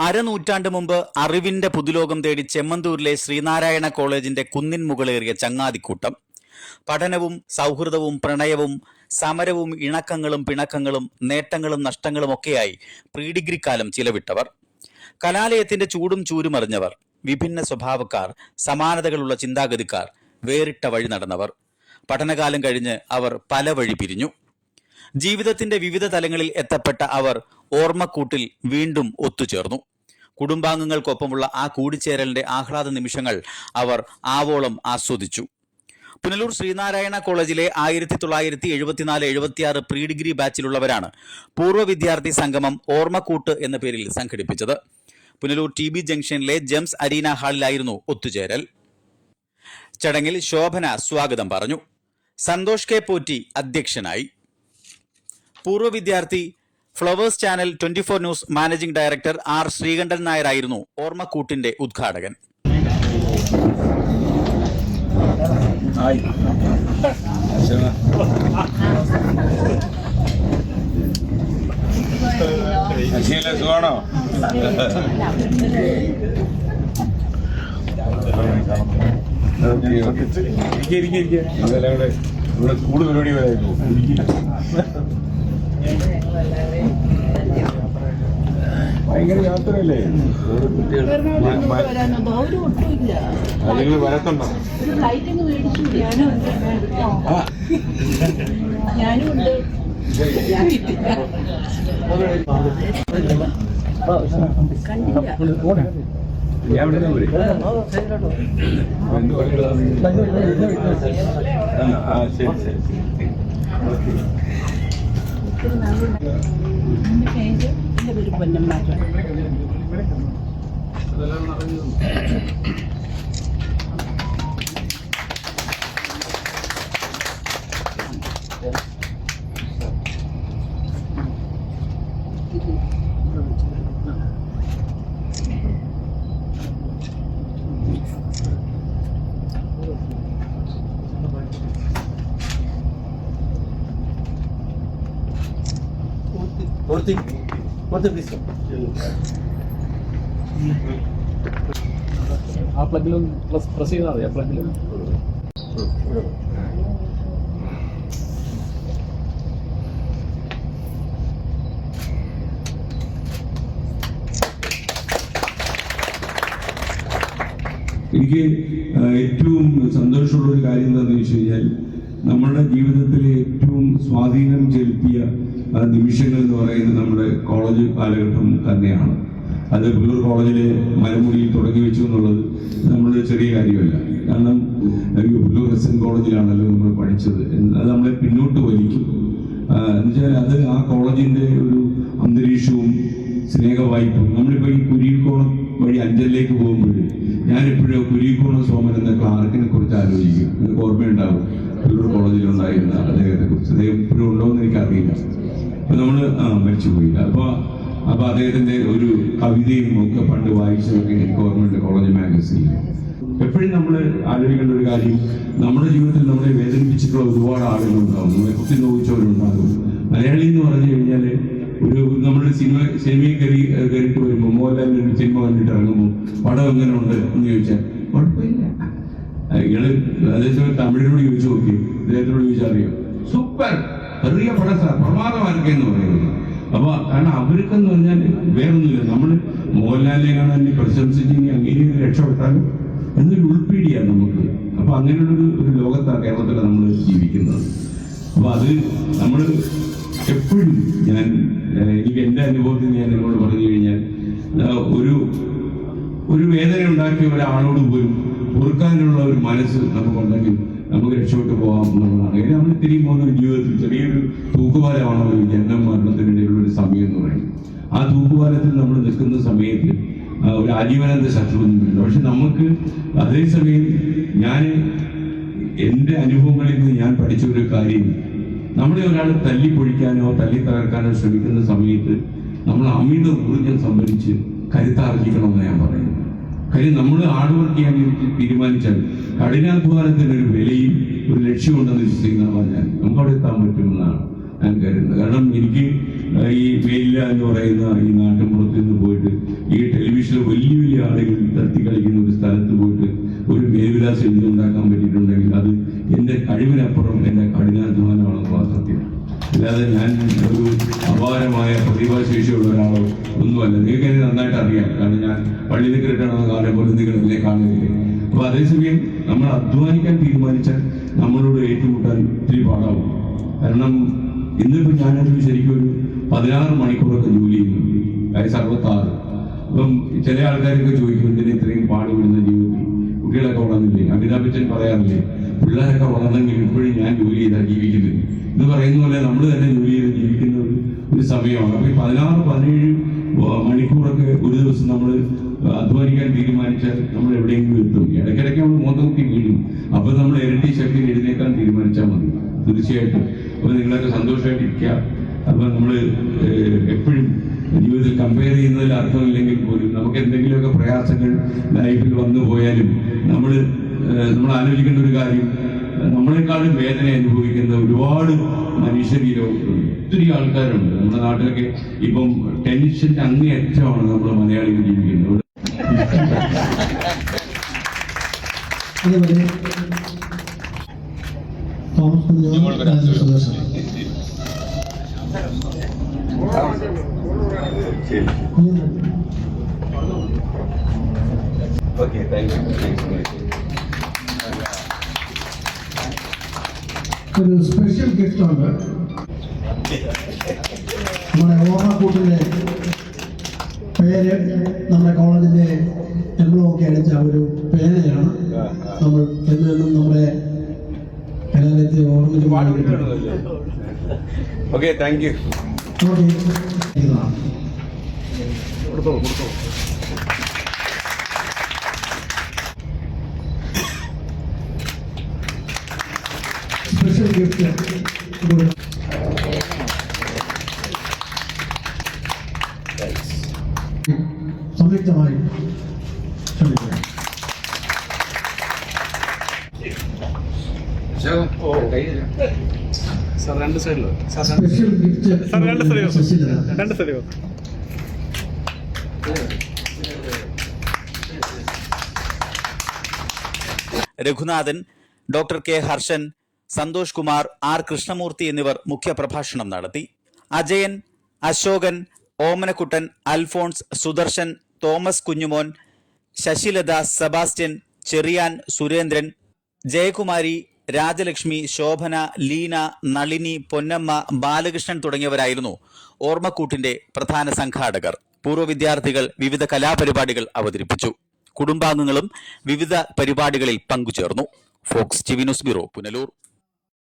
അരനൂറ്റാണ്ട് മുമ്പ് അറിവിന്റെ പുതുലോകം തേടി ചെമ്മന്തൂരിലെ ശ്രീനാരായണ കോളേജിന്റെ കുന്നിൻ മുകളേറിയ ചങ്ങാതിക്കൂട്ടം. പഠനവും സൗഹൃദവും പ്രണയവും സമരവും ഇണക്കങ്ങളും പിണക്കങ്ങളും നേട്ടങ്ങളും നഷ്ടങ്ങളും ഒക്കെയായി പ്രീ ഡിഗ്രി കാലം ചിലവിട്ടവർ. കലാലയത്തിന്റെ ചൂടും ചൂരും അറിഞ്ഞവർ വിഭിന്ന സ്വഭാവക്കാർ സമാനതകളുള്ള ചിന്താഗതിക്കാർ വേറിട്ട വഴി നടന്നവർ. പഠനകാലം കഴിഞ്ഞ് അവർ പല വഴി പിരിഞ്ഞു. ജീവിതത്തിന്റെ വിവിധ തലങ്ങളിൽ എത്തപ്പെട്ട അവർ ഓർമ്മക്കൂട്ടിൽ വീണ്ടും ഒത്തുചേർന്നു. കുടുംബാംഗങ്ങൾക്കൊപ്പമുള്ള ആ കൂടിച്ചേരലിന്റെ ആഹ്ലാദ നിമിഷങ്ങൾ അവർ ആവോളം ആസ്വദിച്ചു. പുനലൂർ ശ്രീനാരായണ കോളേജിലെ ആയിരത്തി തൊള്ളായിരത്തി എഴുപത്തിനാല് എഴുപത്തിയാറ് പ്രീ ഡിഗ്രി ബാച്ചിലുള്ളവരാണ് പൂർവ വിദ്യാർത്ഥി സംഗമം ഓർമ്മക്കൂട്ട് എന്ന പേരിൽ സംഘടിപ്പിച്ചത്. പുനലൂർ ടി ബി ജംഗ്ഷനിലെ ജെംസ് അരീന ഹാളിലായിരുന്നു ഒത്തുചേരൽ. ചടങ്ങിൽ ശോഭന സ്വാഗതം പറഞ്ഞു. സന്തോഷ് കെ പോറ്റി അധ്യക്ഷനായി. പൂർവ വിദ്യാർത്ഥി Flowers channel twenty four news managing director R Sreekandan നായരായിരുന്നു ഓർമ്മക്കൂട്ടിന്റെ ഉദ്ഘാടകൻ. സുഖാണോ ഇവിടെ കൂടുതൽ പരിപാടി വരായിരുന്നു ഭയങ്കര യാത്രയല്ലേ? നിങ്ങൾ വരത്തുണ്ടോ ഞാൻ ഇവിടെ പറയുന്നു? ആ ശരി ശരി ശരി. എന്റെ പേര് എന്റെ പേര് പൊന്നമ്മാറ്റ. Porti, porti please. ആ പ്ലഗിലും പ്ലസ് പ്രസ് ചെയ്താൽ മതി ആ പ്ലഗിലും എനിക്ക് ഏറ്റവും സന്തോഷമുള്ള ഒരു കാര്യം എന്താണെന്ന് വെച്ച് കഴിഞ്ഞാൽ നമ്മുടെ ജീവിതത്തിലെ ഏറ്റവും സ്വാധീനം ചെലുത്തിയ നിമിഷങ്ങൾ എന്ന് പറയുന്നത് നമ്മുടെ കോളേജ് കാലഘട്ടം തന്നെയാണ്. അത് ബ്ലൂർ കോളേജിലെ മലമുടിയിൽ തുടങ്ങി വെച്ചു എന്നുള്ളത് നമ്മുടെ ചെറിയ കാര്യമല്ല. കാരണം പുല്ലൂർ എസ് എൻ കോളേജിലാണല്ലോ നമ്മൾ പഠിച്ചത്. അത് നമ്മളെ പിന്നോട്ട് വലിക്കും. എന്നുവെച്ചാൽ അത് ആ കോളേജിന്റെ ഒരു അന്തരീക്ഷവും സ്നേഹവായ്പും. നമ്മളിപ്പോ ഈ കുരിക്കോണം വഴി അഞ്ചലിലേക്ക് പോകുമ്പോൾ ഞാനിപ്പോഴും കുരിക്കോണം സോമൻ എന്ന ക്ലാർക്കിനെ കുറിച്ച് ആലോചിക്കും. എനിക്ക് ഓർമ്മയുണ്ടാവും? ബ്ലൂർ കോളേജിലുണ്ടായിരുന്ന അദ്ദേഹത്തെ കുറിച്ച് അദ്ദേഹം ഇപ്പോഴും ഉണ്ടോ എന്ന് എനിക്കറിയില്ല. അപ്പൊ നമ്മൾ ആ പോയി. അപ്പൊ അപ്പൊ അദ്ദേഹത്തിന്റെ ഒരു കവിതയും ഒക്കെ പണ്ട് വായിച്ചതൊക്കെ എനിക്ക് ഓർമ്മയുണ്ട് കോളേജ് മാഗസിനിൽ. എപ്പോഴും നമ്മൾ ആലോചിക്കേണ്ട ഒരു കാര്യം നമ്മുടെ ജീവിതത്തിൽ നമ്മളെ വേദനിപ്പിച്ചിട്ടുള്ള ഒരുപാട് ആളുകളുണ്ടാവും. നമ്മളെ കുത്തി നോവിച്ചവരുണ്ടാകും. മലയാളി എന്ന് പറഞ്ഞു കഴിഞ്ഞാൽ ഒരു നമ്മുടെ സിനിമ സിനിമയിൽ കയറി കയറിയിട്ട് വരുമ്പോൾ മോഹൻലാലിന് ഒരു സിനിമ കണ്ടിട്ട് ഇറങ്ങുമ്പോൾ പടം എങ്ങനെ ഉണ്ട് എന്ന് ചോദിച്ചാൽ കുഴപ്പമില്ല. ഇയാൾ അതേസമയം തമിഴിനോട് ചോദിച്ചു നോക്കി അദ്ദേഹത്തിനോട് ചോദിച്ചാൽ അറിയാം. സൂപ്പർ! ചെറിയ പടം സാർ പ്രമാദമാർക്കെ എന്ന് പറയുന്നത്. അപ്പൊ കാരണം അവർക്കെന്ന് പറഞ്ഞാൽ വേറൊന്നുമില്ല. നമ്മൾ മോഹൻലാലിനെ കാണാൻ പ്രശംസിച്ച് അങ്ങനെ രക്ഷപ്പെട്ടാലും എന്നൊരു ഉൾപ്പീടിയാണ് നമുക്ക്. അപ്പൊ അങ്ങനെയുള്ളൊരു ഒരു ലോകത്താണ് കേരളത്തിൽ നമ്മൾ ജീവിക്കുന്നത്. അപ്പൊ അത് നമ്മൾ എപ്പോഴും ഞാൻ എനിക്ക് എന്റെ അനുഭവത്തിൽ ഞാൻ നിങ്ങളോട് പറഞ്ഞു കഴിഞ്ഞാൽ ഒരു ഒരു വേദന ഉണ്ടാക്കിയ ഒരാളോട് പോലും പൊറുക്കാനുള്ള ഒരു മനസ്സ് നമുക്കുണ്ടെങ്കിൽ നമുക്ക് രക്ഷപ്പെട്ടു പോകാം എന്നുള്ളതാണ്. അതിന് നമ്മൾ തിരികെ പോകുന്ന ഒരു ജീവിതത്തിൽ ചെറിയൊരു തൂക്കുപാലമാണല്ലോ ഒരു ജനനം മരണത്തിനിടയിലുള്ള ഒരു സമയം എന്ന് പറയുന്നത്. ആ തൂക്കുപാലത്തിൽ നമ്മൾ നിൽക്കുന്ന സമയത്ത് ഒരു ആജീവനാന്ത ശത്രുവൊന്നുമില്ല. പക്ഷെ നമുക്ക് അതേസമയം ഞാൻ എന്റെ അനുഭവങ്ങളിൽ നിന്ന് ഞാൻ പഠിച്ച ഒരു കാര്യം നമ്മളെ ഒരാൾ തല്ലി പൊഴിക്കാനോ തല്ലി തകർക്കാനോ ശ്രമിക്കുന്ന സമയത്ത് നമ്മൾ അമിത ഊർജം സംഭരിച്ച് കരുത്താർജിക്കണമെന്ന് ഞാൻ പറയുന്നു കാര്യം നമ്മൾ ഹാർഡ് വർക്ക് ചെയ്യാൻ തീരുമാനിച്ചാൽ കഠിനാധ്വാനത്തിന് ഒരു വിലയും ഒരു ലക്ഷ്യമുണ്ടെന്ന് വിശ്വസിക്കുന്ന ആളാണ് ഞാൻ. നമുക്ക് അവിടെ എത്താൻ പറ്റുമെന്നാണ് ഞാൻ കരുതുന്നത്. കാരണം എനിക്ക് ഈ വെയില എന്ന് പറയുന്ന ഈ നാട്ടിൻപുറത്ത് നിന്ന് പോയിട്ട് ഈ ടെലിവിഷനിൽ വലിയ വലിയ ആളുകൾ തട്ടി കളിക്കുന്ന ഒരു സ്ഥലത്ത് പോയിട്ട് ഒരു മേൽവിലാസം എഴുതി ഉണ്ടാക്കാൻ പറ്റിയിട്ടുണ്ടെങ്കിൽ അത് എന്റെ കഴിവിനപ്പുറം എന്റെ കഠിനാധ്വാനമാണെന്ന് സത്യം അല്ലാതെ ഞാൻ ഒരു അപാരമായ പ്രതിഭാശേഷിയുള്ള ഒരാളോ ഒന്നുമല്ല നിങ്ങൾക്ക് എന്നെ നന്നായിട്ട് അറിയാം. കാരണം ഞാൻ പള്ളിയിൽ കിട്ടണമെന്ന കാലം പോലും നിങ്ങൾ എന്നെ കാണുന്നില്ലേ? അപ്പൊ അതേസമയം നമ്മൾ അധ്വാനിക്കാൻ തീരുമാനിച്ചാൽ നമ്മളോട് ഏറ്റുമുട്ടാൻ ഒത്തിരി പാടാവും. കാരണം ഇന്നിപ്പോ ഞാനൊരു ശരിക്കും ഒരു പതിനാറ് മണിക്കൂറൊക്കെ ജോലി ചെയ്യുന്നു. വയസ്സ് അറുപത്താറ് അപ്പം ചില ആൾക്കാരൊക്കെ ചോദിക്കും എന്തിനാ ഇത്രയും പാടുപെടുന്ന ജീവിതത്തിൽ? കുട്ടികളൊക്കെ വളർന്നില്ലേ? അമിതാഭ് ബച്ചൻ പറയാറില്ലേ പിള്ളേരൊക്കെ വളർന്നെങ്കിൽ ഇപ്പോഴും ഞാൻ ജോലി ചെയ്താൽ ജീവിക്കുന്നത്. എന്ന് പറയുന്ന പോലെ നമ്മൾ തന്നെ ജോലി ചെയ്ത് ജീവിക്കുന്ന. ഒരു സമയമാണ് അപ്പൊ ഈ പതിനാറ് പതിനേഴ് മണിക്കൂറൊക്കെ ഒരു ദിവസം നമ്മൾ അധ്വാനിക്കാൻ തീരുമാനിച്ചാൽ നമ്മൾ എവിടെയെങ്കിലും എത്തും. ഇടയ്ക്കിടയ്ക്ക് നമ്മൾ മോന്തമുട്ടി വീഴും. അപ്പൊ നമ്മൾ ഇരട്ടി ശക്തി എഴുന്നേക്കാൻ തീരുമാനിച്ചാൽ മതി. തീർച്ചയായിട്ടും. അപ്പൊ നിങ്ങളൊക്കെ സന്തോഷമായിട്ടിരിക്കുക അപ്പൊ നമ്മൾ എപ്പോഴും ജീവിതത്തിൽ കമ്പയർ ചെയ്യുന്നതിൽ അർത്ഥമില്ലെങ്കിൽ പോലും നമുക്ക് എന്തെങ്കിലുമൊക്കെ പ്രയാസങ്ങൾ ലൈഫിൽ വന്നു പോയാലും നമ്മൾ നമ്മൾ ആലോചിക്കേണ്ട ഒരു കാര്യം നമ്മളെക്കാളും വേദന അനുഭവിക്കുന്ന ഒരുപാട് മനുഷ്യർ ഈ ഒത്തിരി ആൾക്കാരുണ്ട്. നമ്മുടെ നാട്ടിലൊക്കെ ഇപ്പം ടെൻഷന്റെ അങ്ങേയറ്റമാണ് നമ്മൾ മലയാളികൾ ജീവിക്കുന്നത്. അതേപോലെ thank you. Raju Sudarshan okay thank you ഒരു സ്പെഷ്യൽ ഗിഫ്റ്റ് ഉണ്ട്. നമ്മുടെ ഓർമ്മക്കൂട്ടിന്റെ പേര് നമ്മുടെ കോളേജിന്റെ എംബ്ലോ ഒക്കെ അടിച്ച ഒരു പേനയാണ്. നമ്മൾ എന്നും നമ്മുടെ കലാലയത്തെ ഓർമ്മിച്ച് ഓക്കെ താങ്ക് യു ഓക്കെ കൊടുത്തോളൂ കൊടുത്തോളൂ സംയുക്തമായി സാർ രണ്ട് സൈഡിലോ സാർ രണ്ട് സൈഡിലോ രണ്ട് സൈഡിലോ Raghunathan doctor K Harshan Santhosh Kumar R Krishnamoorthy എന്നിവർ മുഖ്യപ്രഭാഷണം നടത്തി. Ajayan Ashokan Omanakuttan Alphonse Sudarshan Thomas Kunjumon Sasilatha Sebastian Cheriyan Surendran Jayakumari Rajalakshmi Shobhana Leena Nalini Ponnamma Balakrishnan തുടങ്ങിയവരായിരുന്നു ഓർമ്മക്കൂട്ടിന്റെ പ്രധാന സംഘാടകർ. പൂർവ വിദ്യാർത്ഥികൾ വിവിധ കലാപരിപാടികൾ അവതരിപ്പിച്ചു. കുടുംബാംഗങ്ങളും വിവിധ പരിപാടികളിൽ പങ്കുചേർന്നു. Fox TV news bureau Punalur.